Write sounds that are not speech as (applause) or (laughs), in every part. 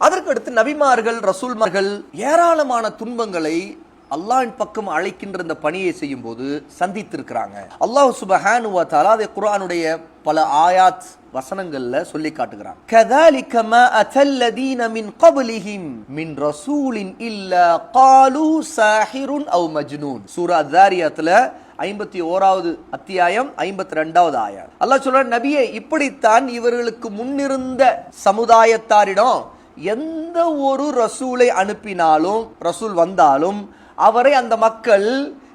அதற்கடுத்து நபிமார்கள் ரசூல்மார்கள் ஏராளமான துன்பங்களை அல்லாஹின் பக்கம் அழைக்கின்ற இந்த பணியை செய்யும் போது சந்தித்திருக்கிறாங்க. அல்லாஹ் சுபஹானுவா தாலா அதை குரானுடைய பல ஆயாத் வசனங்கள்ல சொல்லி காட்டுகிறான். கதாலிக மா மின் கபலிஹிம் மின் ரசூலின் இல்ல காலு சாஹிருன் அவ் மஜ்னூன். சூரா தாரியாத்துல ஐம்பத்தி ஓராவது அத்தியாயம் ஐம்பத்தி ரெண்டாவது ஆயார் அல்லாஹ் சொல்ற நபியே இப்படித்தான் இவர்களுக்கு முன்னிருந்த சமுதாயத்தாரிடம் எந்த ஒரு ரசூலை அனுப்பினாலும் ரசூல் வந்தாலும் அவரை அந்த மக்கள்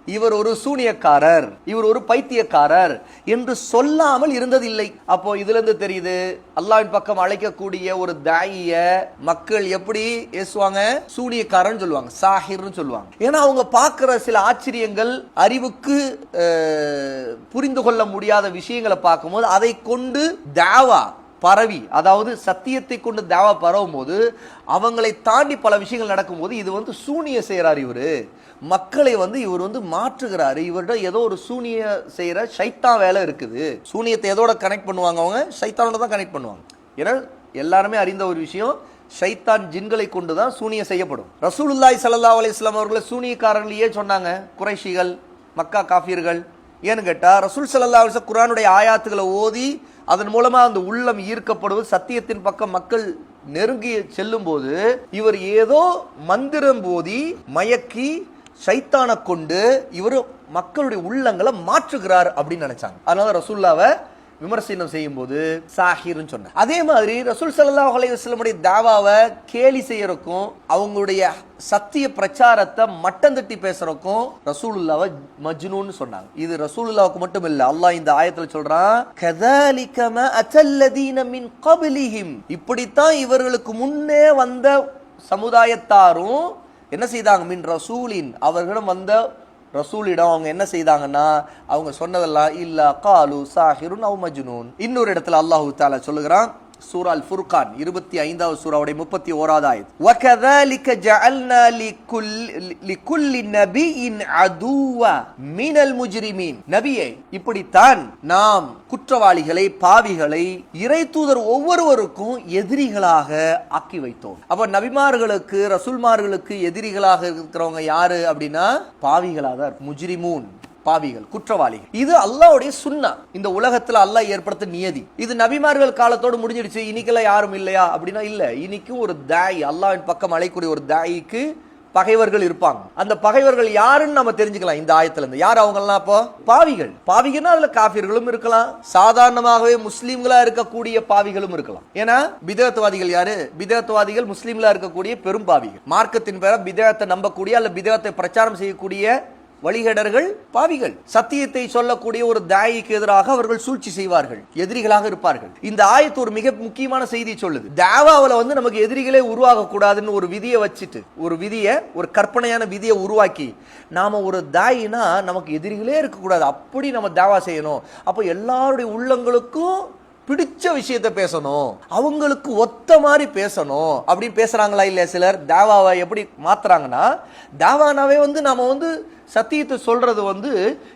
இவர் ஒரு சூனியக்காரர் இவர் ஒரு பைத்தியக்காரர் என்று சொல்லாமல் இருந்ததில்லை. அப்போ இதுல இருந்து தெரியுது அல்லாவின் பக்கம் அழைக்கக்கூடிய ஒரு தாயிய மக்கள் எப்படி ஏசுவாங்க சூனியக்காரன் சொல்லுவாங்க சாஹிர்னு சொல்லுவாங்க. ஏன்னா அவங்க பார்க்கிற சில ஆச்சரியங்கள் அறிவுக்கு புரிந்து கொள்ள முடியாத விஷயங்களை பார்க்கும்போது அதை கொண்டு தாவா பரவி அதாவது சத்தியத்தை கொண்டு தேவா பரவும் போது அவங்களை தாண்டி பல விஷயங்கள் நடக்கும்போது இது வந்து சூனிய செய்கிறார் இவர். மக்களை வந்து இவர் வந்து மாற்றுகிறார். இவர்கிட்ட ஏதோ ஒரு சூனிய செய்கிற சைத்தா வேலை இருக்குது. சூனியத்தை எதோட கனெக்ட் பண்ணுவாங்க அவங்க? சைத்தானோட தான் கனெக்ட் பண்ணுவாங்க. ஏன்னா எல்லாருமே அறிந்த ஒரு விஷயம் ஷைத்தான் ஜின்களை கொண்டு தான் சூனியம் செய்யப்படும். ரசூலுல்லாய் சல்லா அலைஹி வஸல்லம் அவர்களை சூனியக்காரர்களையே சொன்னாங்க. குறைஷிகள் மக்கா காஃபியர்கள் ஏன்னு கேட்டால் ரசூல் சல்லா அலைஹி குரானுடைய ஆயாத்துகளை ஓதி அதன் மூலமாக அந்த உள்ளம் ஈர்க்கப்படுவது சத்தியத்தின் பக்கம் மக்கள் நெருங்கி செல்லும்போது இவர் ஏதோ மந்திரம் போதி மயக்கி சைத்தானை கொண்டு இவர் மக்களுடைய உள்ளங்களை மாற்றுகிறார் அப்படின்னு நினைச்சாங்க. அதனால ரசூல்லாவை விமர்சனம் செய்யும்போது சாஹிர்னு சொன்னார். அதே மாதிரி ரசூல் சல்லா அலைஹி தாவாவை கேலி செய்யறதுக்கும் அவங்களுடைய சத்திய பிரச்சாரத்தை மட்டம் தட்டி பேசுறக்கும் ரசூலுல்லாவை மஜ்னூன்னு சொன்னாங்க. இது ரசூலுல்லாவுக்கு மட்டும் இல்ல அல்லாஹ் இந்த ஆயத்துல சொல்றான் கதாலிகம அச்சல்லதீன மின் கபிலிஹிம். இப்படித்தான் இவர்களுக்கு முன்னே வந்த சமுதாயத்தாரும் என்ன செய்தாங்க? மின் ரசூலின் அவர்களிடம் வந்த ரசூலிடம் அவங்க என்ன செய்தாங்கன்னா அவங்க சொன்னதெல்லாம் இல்லா காலு சாஹிருன் அவ் மஜ்னூன். இன்னொரு இடத்துல அல்லாஹு தாலா சொல்லுகிறான் சூரா அல் ஃபுர்கான் இருபத்தி ஐந்தாவது சூறாவுடைய முப்பத்தி ஓராவது ஆயத் وَكَذَلِكَ جَعَلْنَا لِكُلِّ لِكُلِّ نَبِيٍّ عَدُوًّا مِنَ الْمُجْرِمِينَ நபியே இப்படித்தான் நாம் குற்றவாளிகளை பாவிகளை இறை தூதர் ஒவ்வொருவருக்கும் எதிரிகளாக ஆக்கி வைத்தோம் அப்ப நபிமார்களுக்கு ரசூல்மார்களுக்கு எதிரிகளாக இருக்கிறவங்க யாரு அப்படின்னா பாவிகளாக தான் இருக்கு. முஜ்ரிமூன் பாவிகள் குற்றவாளிகள். இது அல்லாவுடைய சுண்ணா. இந்த உலகத்துல அல்லாஹ் ஏற்படுத்த நியதி. இது நபிமார்கள் காலத்தோடு முடிஞ்சிடுச்சு. இன்னைக்கெல்லாம் யாரும் இல்லையா? அப்படின்னா இல்ல. இன்னைக்கும் ஒரு தாய் அல்லாவின் பக்கம் அழைக்கூடிய ஒரு தாய்க்கு பகைவர்கள் இருப்பாங்க. அந்த பகைவர்கள் யாருன்னு நம்ம தெரிஞ்சுக்கலாம் இந்த ஆயத்துல இருந்து யார் அவங்கெல்லாம் அப்போ? பாவிகள். பாவிகள்னா அதுல காஃபிர்களும் இருக்கலாம். சாதாரணமாகவே முஸ்லீம்களா இருக்கக்கூடிய பாவிகளும் இருக்கலாம். ஏன்னா பிதத்துவாதிகள் யாரு? பிதத்துவாதிகள் முஸ்லீம்களா இருக்கக்கூடிய பெரும் பாவிகள். மார்க்கத்தின் பேர பிதத்தை நம்பக்கூடிய அல்ல பிதத்தை பிரச்சாரம் செய்யக்கூடிய வழிகடர்கள் பாவிகள். சத்தியத்தை சொல்லக்கூடிய ஒரு தாயிக்கு எதிராக அவர்கள் சூழ்ச்சி செய்வார்கள். எதிரிகளாக இருப்பார்கள். இந்த ஆயத்து ஒரு மிக முக்கியமான செய்தி சொல்லுது. தாவாவில் வந்து நமக்கு எதிரிகளே உருவாக கூடாதுன்னு ஒரு விதியை வச்சுட்டு ஒரு விதியை ஒரு கற்பனையான விதியை உருவாக்கி நாம ஒரு தாயினா நமக்கு எதிரிகளே இருக்கக்கூடாது. அப்படி நம்ம தாவா செய்யணும். அப்போ எல்லாருடைய உள்ளங்களுக்கும் பிடிச்ச விஷயத்த பேசணும். அவங்களுக்கு ஒத்த மாதிரி பேசணும். அப்படின்னு பேசுகிறாங்களா இல்லையா சிலர்? தேவாவை எப்படி மாற்றுறாங்கன்னா தேவானாவே வந்து நாம் வந்து சத்தியத்தை சொல்கிறது வந்து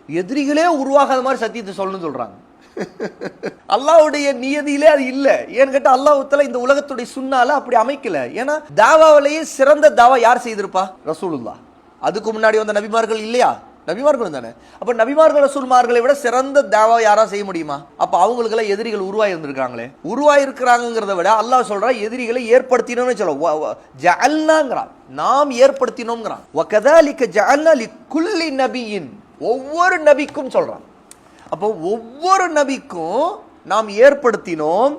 எதிரிகளே உருவாகாத மாதிரி சத்தியத்தை சொல்லணும்னு சொல்கிறாங்க (laughs) அல்லாஹ்வுடைய நியதியிலே அது இல்லை. ஏன்னு கேட்டால் அல்லாஹ்வுத்தால இந்த உலகத்துடைய சுண்ணால அப்படி அமைக்கல. ஏன்னா தாவாவிலேயே சிறந்த தாவா யார் செய்திருப்பா? ரசூலுல்லா அதுக்கு முன்னாடி வந்த நபிமார்கள் இல்லையா? நபிமார்கள் தானே? அப்போ நபிமார்கள் ரசூல்மார்களை விட சிறந்த தேவா யாரா செய்ய முடியுமா? அப்போ அவங்களுக்கெல்லாம் எதிரிகள் உருவாகி இருந்திருக்காங்களே. உருவாகி இருக்கிறாங்கிறத விட அல்லாஹ் சொல்றா எதிரிகளை ஏற்படுத்தினோம்னு சொல்ல ஜல்னாங்கிறான் நாம் ஏற்படுத்தினோங்கிறான் வகதாலிக ஜஅல்னா குல்லி நபியின். ஒவ்வொரு நபிக்கும் சொல்கிறான் அப்போ ஒவ்வொரு நபிக்கும் நாம் ஏற்படுத்தினோம்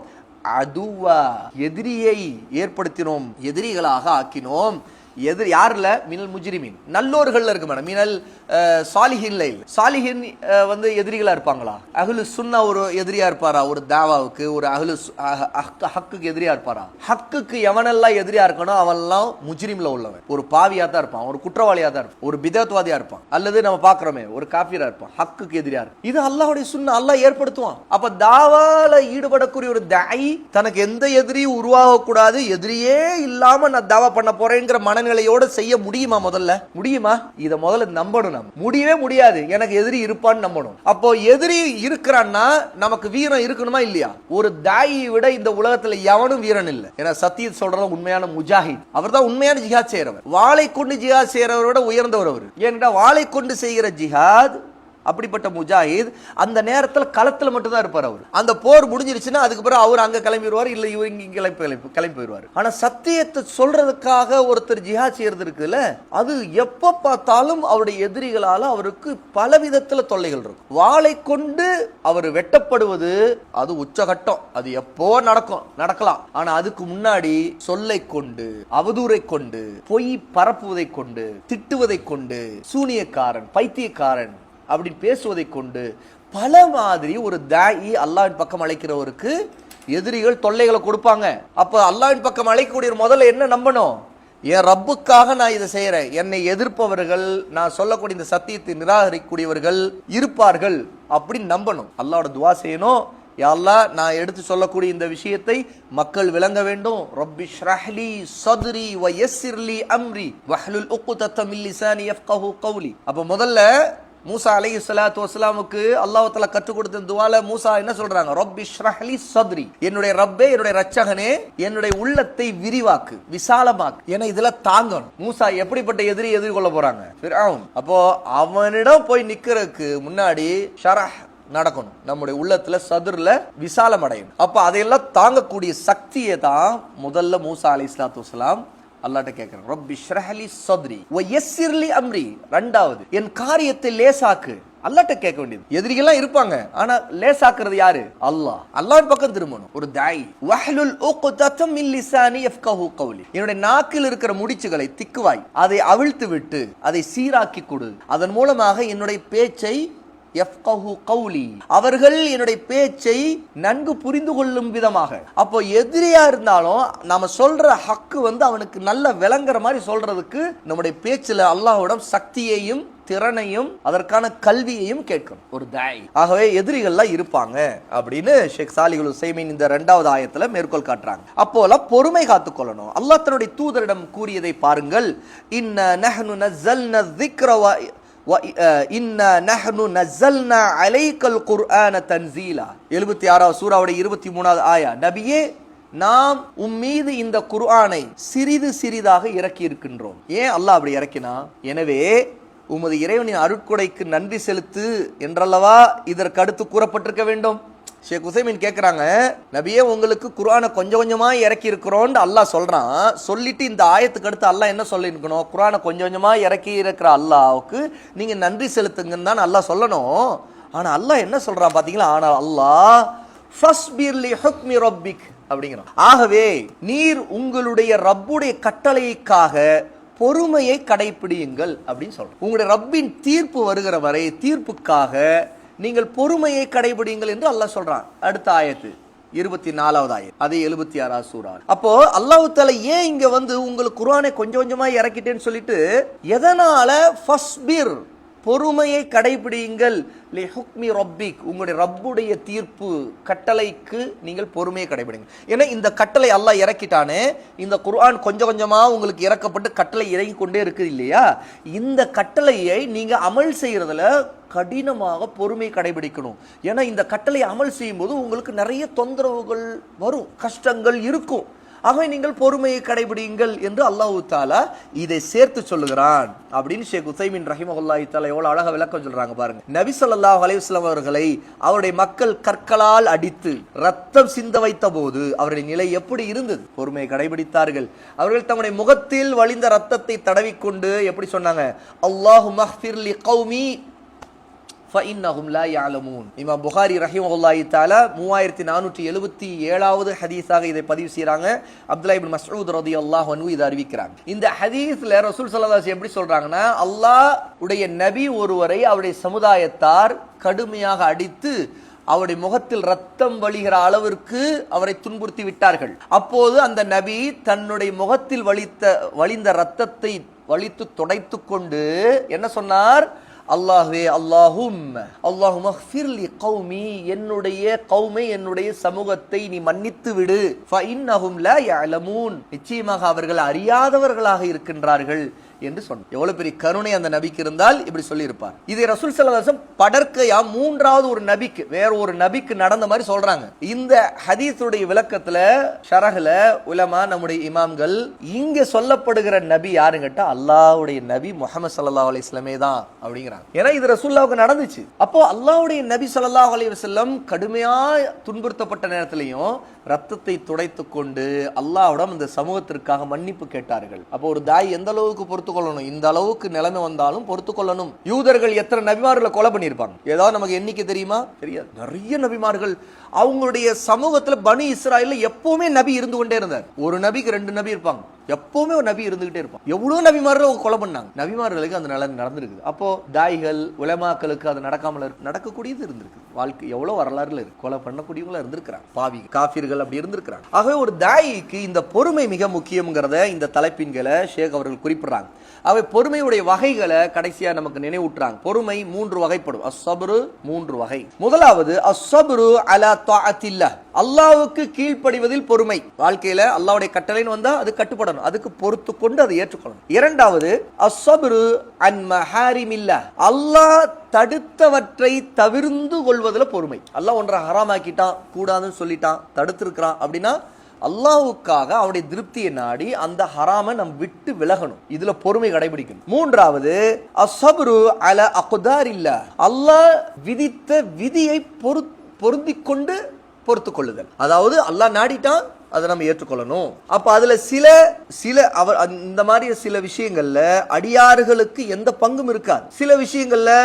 அதுவா எதிரியை ஏற்படுத்தினோம் எதிரிகளாக ஆக்கினோம். எதிர் யாருல மினல் முஜிரிமீன். நல்லோர்கள்ல இருக்கு மேடம். மினல் அஹ், சாலிஹின்ல சாலிஹின் வந்து எதிரிகளா இருப்பாங்களா? அகுலு சுன்னா ஒரு எதிரியா இருப்பாரா? ஒரு தாவாவுக்கு ஒரு அகுலு ஹக்கு- ஹக்குக்கு எதிரியா இருப்பாரா? ஹக்குக்கு எவனெல்லாம் எதிரியா இருக்கணும் அவன்லாம் முஜிரிமில் உள்ளவன். ஒரு பாவியாக தான் இருப்பான். ஒரு குற்றவாளியா தான் இருப்பான். ஒரு பிதத்வாதியாக இருப்பான். அல்லது நம்ம பாக்குறோமே ஒரு காஃபிரா இருப்பான். ஹக்குக்கு எதிரியாக இருக்கும் இது அல்லாவுடைய சுன்னா. அல்லாஹ் ஏற்படுத்துவான். அப்ப தாவால ஈடுபடக்கூடிய ஒரு தாய் தனக்கு எந்த எதிரியும் உருவாகக்கூடாது. எதிரியே இல்லாம நான் தாவா பண்ண போறேங்கிற மனநிலை மனநிலையோட செய்ய முடியுமா முதல்ல? முடியுமா? இத முதல்ல நம்பணும் நம்ம. முடியவே முடியாது. எனக்கு எதிரி இருப்பான்னு நம்பணும். அப்போ எதிரி இருக்கிறான்னா நமக்கு வீரம் இருக்கணுமா இல்லையா? ஒரு தாயை விட இந்த உலகத்துல எவனும் வீரன் இல்லை. ஏன்னா சத்தியம் சொல்றது உண்மையான முஜாஹித். அவர் தான் உண்மையான ஜிஹாத் செய்யறவர் வாளை கொண்டு ஜிஹாத் செய்யறவரை விட உயர்ந்தவர் அவர். ஏன்னா வாளை கொண்டு செய்கிற ஜிஹாத் அப்படிப்பட்ட முஜாஹித் அந்த நேரத்தில் களத்தில் மட்டும்தான் இருப்பார் அவர். அந்த போர் முடிஞ்சிருச்சுன்னா அதுக்கு பிறகு அவர் அங்கே கிளம்பிடுவார் இல்லை இவர் இங்கே கிளம்பி கிளம்பி கிளம்பி போயிடுவார் ஆனால் சத்தியத்தை சொல்றதுக்காக ஒருத்தர் ஜிஹாத் செய்யறது இருக்குல்ல அது எப்போ பார்த்தாலும் அவருடைய எதிரிகளால் அவருக்கு பல விதத்தில் தொல்லைகள் இருக்கும். வாளை கொண்டு அவர் வெட்டப்படுவது அது உச்சகட்டம். அது எப்போ நடக்கும்? நடக்கலாம். ஆனா அதுக்கு முன்னாடி சொல்லை கொண்டு அவதூரை கொண்டு பொய் பரப்புவதை கொண்டு திட்டுவதை கொண்டு சூனியக்காரன் பைத்தியக்காரன் அப்படின்னு பேசுவதை கொண்டு பல மாதிரி ஒரு தாயி அல்லாவின் பக்கம் அழைக்கிறவருக்கு எதிரிகள் தொல்லைகளை கொடுப்பாங்க. அப்ப அல்லாவின் பக்கம் அழைக்கக்கூடிய முதல்ல என்ன நம்பணும்? என் ரப்புக்காக நான் இதை செய்யறேன் என்னை எதிர்ப்பவர்கள் நான் சொல்லக்கூடிய இந்த சத்தியத்தை நிராகரிக்கக்கூடியவர்கள் இருப்பார்கள் அப்படின்னு நம்பணும். அல்லாவோட துவா செய்யணும். யா நான் எடுத்து சொல்லக்கூடிய இந்த விஷயத்தை மக்கள் விளங்க வேண்டும். ரப்பி ஷ்ரஹ்லி சதுரி வ யஸ்ஸிர்லி அம்ரி வஹ்லுல் உக்கு தத்தமில்லி சானி யஃப்கஹு கவுலி அப்போ முதல்ல மூசா அலைஹி இஸ்லாத்து வஸ்லாமுக்கு அல்லாஹ் கற்றுக் கொடுத்த துவால மூசா என்ன சொல்றாங்க? ரப்பி ஷ்ரஹ்லி சத்ரி. என்னுடைய ரப்பே என்னுடைய ரட்சகனே என்னுடைய உள்ளத்தை விரிவாக்கு விசாலமாக்கு. ஏன்னா இதுல தாங்கணும். மூசா எப்படிப்பட்ட எதிரி எதிர்கொள்ள போறாங்க? அப்போ அவனிடம் போய் நிக்கிறதுக்கு முன்னாடி ஷரஹ் நடக்கணும். நம்முடைய உள்ளத்துல சதுர்ல விசாலம் அடையணும் அப்ப அதையெல்லாம் தாங்கக்கூடிய சக்தியை தான் முதல்ல மூசா அலி இஸ்லாத்து அல்லாட்ட கேட்கிறேன் ரப்பி ஷ்ரஹலி சதுரி வ எஸ்இர்லி அம்ரி. ரெண்டாவது என் காரியத்தை லேசாக்கு. அல்லாட்ட கேட்க வேண்டியது. எதிரிகள்லாம் இருப்பாங்க ஆனா லேசாக்குறது யாரு? அல்லாஹ். அல்லாஹ் பக்கம் திரும்பணும். ஒரு தாய் வஹ்லுல் உக்தத்தம் மின் லிசானி யஃப்கஹு கௌலி. என்னுடைய நாக்கில் இருக்கிற முடிச்சுகளை திக்குவாய் அதை அவிழ்த்து விட்டு அதை சீராக்கி கொடு. அதன் மூலமாக என்னுடைய பேச்சை யஃப்கஹு கௌலி. அவர்கள் என்னுடைய பேச்சை நன்கு புரிந்து கொள்ளும் விதமாக. அப்போ எதிரியா இருந்தாலும் நாம சொல்ற ஹக்கு வந்து அவனுக்கு நல்ல விளங்குற மாதிரி சொல்றதுக்கு நம்முடைய பேச்சில் அல்லாஹ்விடம் சக்தியையும் திறனையும் அதற்கான கல்வியையும் கேட்கும். ஒரு தாய். ஆகவே எதிரிகள்லாம் இருப்பாங்க அப்படின்னு ஷேக் சாலிகுல் உசைமின் இந்த ரெண்டாவது ஆயத்துல மேற்கோள் காட்டுறாங்க. அப்போலாம் பொறுமை காத்துக்கொள்ளணும் அல்லாஹ் தன்னுடைய தூதரிடம் கூறியதை பாருங்கள். இன்ன நஹ்னு நஸ்ஸல்ன எழுபத்தி ஆறாவது சூறாவுடைய இருபத்தி மூணாவது ஆயா. நபியே நாம் உம்மீது இந்த குர்ஆனை சிறிது சிறிதாக இறக்கி இருக்கின்றோம் ஏன் அல்லாஹ் அப்படி இறக்கினா? எனவே உமது இறைவனின் அருட்கொடைக்கு நன்றி செலுத்து என்றல்லவா இதற்கு அடுத்து கூறப்பட்டிருக்க வேண்டும். ஷேக் உசைமின் கேட்குறாங்க நபியே உங்களுக்கு குரானை கொஞ்சம் கொஞ்சமாக இறக்கி இருக்கிறோன்னு அல்லாஹ் சொல்கிறான் சொல்லிட்டு இந்த ஆயத்துக்கு அடுத்து அல்லாஹ் என்ன சொல்லியிருக்கணும்? குரானை கொஞ்சம் கொஞ்சமாக இறக்கி இருக்கிற அல்லாவுக்கு நீங்கள் நன்றி செலுத்துங்கன்னு தான் அல்லாஹ் சொல்லணும். ஆனால் அல்லாஹ் என்ன சொல்கிறான் பார்த்தீங்களா ஆனால் அல்லாஹ் ஃபஸ்பிர் ஹக்மி ரப்பிக் அப்படிங்கிறான். ஆகவே நீர் உங்களுடைய ரப்புடைய கட்டளைக்காக பொறுமையை கடைபிடியுங்கள் அப்படின்னு சொல்றோம் உங்களுடைய ரப்பின் தீர்ப்பு வருகிற வரை தீர்ப்புக்காக நீங்கள் பொறுமையை கடைபிடிங்கள் என்று அல்லாஹ் சொல்றான். அடுத்த ஆயத்து இருபத்தி நாலாவது ஆயிரம் அது எழுபத்தி ஆறாவது சூறா. அப்போ அல்லாஹு தால ஏன் இங்க வந்து உங்களுக்கு குர்ஆனை கொஞ்சம் கொஞ்சமா இறக்கிட்டேன்னு சொல்லிட்டு எதனால ஃபஸ்பிர் பொறுமையை கடைபிடியுங்கள். லி ஹுக்மி ரப்பிக் உங்களுடைய ரப்புடைய தீர்ப்பு கட்டளைக்கு நீங்கள் பொறுமையை கடைபிடிங்க ஏன்னா இந்த கட்டளை அல்லாஹ் இறக்கிட்டானே இந்த குர்ஆன் கொஞ்சம் கொஞ்சமாக உங்களுக்கு இறக்கப்பட்டு கட்டளை இறங்கி கொண்டே இருக்குது இல்லையா? இந்த கட்டளையை நீங்கள் அமல் செய்கிறதுல கடினமாக பொறுமை கடைபிடிக்கணும். ஏன்னா இந்த கட்டளை அமல் செய்யும்போது உங்களுக்கு நிறைய தொந்தரவுகள் வரும் கஷ்டங்கள் இருக்கும். ஆகவே நீங்கள் பொறுமையை கடைபிடியுங்கள் என்று அல்லாஹு தாலா இதை சேர்த்து சொல்லுகிறான். அப்படின்னு ஷேக் உசைமின் ரஹிமஹுல்லாஹி தாலா எவ்வளோ அழகாக விளக்கம் சொல்கிறாங்க பாருங்க. நபி ஸல்லல்லாஹு அலையுஸ்லாம் அவர்களை அவருடைய மக்கள் கற்களால் அடித்து ரத்தம் சிந்த வைத்த போது அவருடைய நிலை எப்படி இருந்தது? பொறுமையை கடைபிடித்தார்கள். அவர்கள் தம்முடைய முகத்தில் வழிந்த ரத்தத்தை தடவிக்கொண்டு எப்படி சொன்னாங்க? அல்லாஹு மஹ்ஃபிர்லி கௌமி ஃபஇன்னஹும் லா யாலமூன் இமாம் புகாரி ரஹிமஹுல்லாஹி தஆலா 3477வது ஹதீஸாக இதை பதிவு செய்கிறாங்க அப்துல்லா மஸ்ரூத் ரதி அல்லாஹ் அன்ஹு இதை அறிவிக்கிறாங்க. இந்த ஹதீஸில் ரசூல் சல்லாஸ் எப்படி சொல்கிறாங்கன்னா அல்லாஹ் உடைய நபி ஒருவரை அவருடைய சமுதாயத்தார் கடுமையாக அடித்து அவருடைய முகத்தில் ரத்தம் வழிகிற அளவிற்கு அவரை துன்புறுத்தி விட்டார்கள். அப்போது அந்த நபி தன்னுடைய முகத்தில் வலித்த வழிந்த ரத்தத்தை வலித்து துடைத்து கொண்டு என்ன சொன்னார்? அல்லாஹ்வே அல்லாஹும் அல்லாஹும் அஃபிர்லி கௌமி என்னுடைய கௌமை என்னுடைய சமூகத்தை நீ மன்னித்து விடு. ஃபஇன்னஹும் லா யஅலமூன். நிச்சயமாக அவர்கள் அறியாதவர்களாக இருக்கின்றார்கள். என்று சொன்னார். எவ்வளவு பெரிய கருணை அந்த நபிக்கு இருந்தால் இப்படி சொல்லியிருப்பார். இதை ரசூல் சல்லாசம் படற்கையா மூன்றாவது ஒரு நபிக்கு வேற ஒரு நபிக்கு நடந்த மாதிரி சொல்றாங்க. இந்த ஹதீஸுடைய விளக்கத்துல ஷரஹ்ல உலமா நம்முடைய இமாம்கள் இங்க சொல்லப்படுகிற நபி யாருன்னு கேட்டா அல்லாவுடைய நபி முகமது சல்லா அலைஹி தான் அப்படிங்கிறாங்க. ஏன்னா இது ரசூல்லாவுக்கு நடந்துச்சு. அப்போ அல்லாவுடைய நபி சல்லா அலைஹி வஸல்லம் கடுமையா துன்புறுத்தப்பட்ட நேரத்திலையும் ரத்தத்தை துடைத்து கொண்டு அல்லாவிடம் இந்த சமூகத்திற்காக மன்னிப்பு கேட்டார்கள். அப்போ ஒரு தாய் எந்த அளவுக்கு பொறுத்து கொள்ளணும் இந்த அளவுக்கு நிலைமை வந்தாலும் பொறுத்து கொள்ளணும் யூதர்கள் எத்தனை நபிமார்களை கொலை பண்ணியிருப்பாங்க? ஏதாவது நமக்கு எண்ணிக்கை தெரியுமா? தெரியாது. நிறைய நபிமார்கள் அவங்களுடைய சமூகத்துல பனி இஸ்ராயல்ல எப்பவுமே நபி இருந்து கொண்டே இருந்தார். ஒரு நபிக்கு ரெண்டு நபி இருப்பாங்க. எப்பவுமே ஒரு நபி இருந்துகிட்டே இருப்பான். எவ்வளவு நபிமார்கள் அவங்க கொலை பண்ணாங்க? நபிமார்களுக்கு அந்த நிலை நடந்திருக்குது. அப்போ தாய்கள் உலமாக்களுக்கு அது நடக்காமல் இருக்கு. நடக்கக்கூடியது இருந்திருக்கு. வாழ்க்கை எவ்வளவு வரலாறுல இருக்கு. கொலை பண்ணக்கூடியவங்களா இருந்திருக்கிறாங்க. பாவி காஃபிர்கள் அப்படி இருந்திருக்கிறாங்க. ஆகவே ஒரு தாயிக்கு இந்த பொறுமை மிக முக்கியங்கிறத இந்த தலைப்பின்களை ஷேக் அவர்கள் குறிப்பிடுறாங்க. அவை பொறுமையுடைய வகைகளை கடைசியா நமக்கு நினைவூட்டுறாங்க. பொறுமை மூன்று வகைப்படும். அசபரு மூன்று வகை. முதலாவது அஸ்ஸப்ரு அலா தாஅத்தில்லா. அல்லாவுக்கு கீழ்ப்படிவதில் பொறுமை. வாழ்க்கையில அல்லாவுடைய கட்டளைன்னு வந்தா அது கட்டுப்படணும். அதுக்கு பொறுத்து கொண்டு அதை ஏற்றுக்கொள்ளணும். இரண்டாவது அசபுரு அன் மஹாரிமில்லா அல்லாஹ் தடுத்தவற்றை தவிர்ந்து கொள்வதில் பொறுமை. அல்லாஹ் ஒன்றை ஹராமாக்கிட்டான் கூடாதுன்னு சொல்லிட்டான் தடுத்திருக்கிறான் அப்படின்னா அல்லாஹ்வுக்காக அவனுடைய திருப்தியை நாடி அந்த ஹராமை நம் விட்டு விலகணும். இதுல பொறுமை கடைபிடிக்கணும். மூன்றாவது அசபுரு அல அகுதார் இல்ல அல்லாஹ் விதித்த விதியை பொரு பொருந்தி கொண்டு பொறுத்து கொள்ளுதல் அதாவது அல்லாஹ் நாடிட்டான் அதை நம்ம ஏற்றுக்கொள்ளணும். அப்போ அதில் சில சில அவர் இந்த மாதிரி சில விஷயங்களில் அடியாறுகளுக்கு எந்த பங்கும் இருக்காது. சில விஷயங்களில்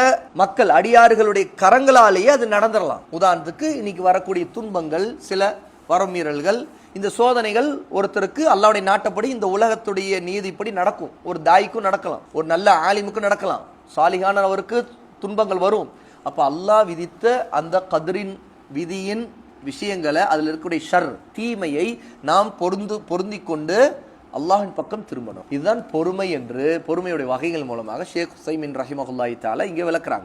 மக்கள் அடியாறுகளுடைய கரங்களாலேயே அது நடந்துடலாம் உதாரணத்துக்கு இன்னைக்கு வரக்கூடிய துன்பங்கள் சில வரமீறல்கள் இந்த சோதனைகள் ஒருத்தருக்கு அல்லாவுடைய நாட்டப்படி இந்த உலகத்துடைய நீதிப்படி நடக்கும். ஒரு தாய்க்கும் நடக்கலாம் ஒரு நல்ல ஆலிமுக்கும் நடக்கலாம். சாலிகான அவருக்கு துன்பங்கள் வரும். அப்போ அல்லாஹ் விதித்த அந்த கதிரின் விதியின் விஷயங்களை அதில் இருக்கக்கூடிய ஷர் தீமையை நாம் பொருந்து பொருந்தி கொண்டு அல்லாஹின் பக்கம் திரும்பணும். இதுதான் பொறுமை என்று பொறுமையுடைய வகைகள் மூலமாக ஷேக் ஹுசைமின் ரஹிமஹுல்லாஹி தாலா இங்கே விளக்குறாங்க.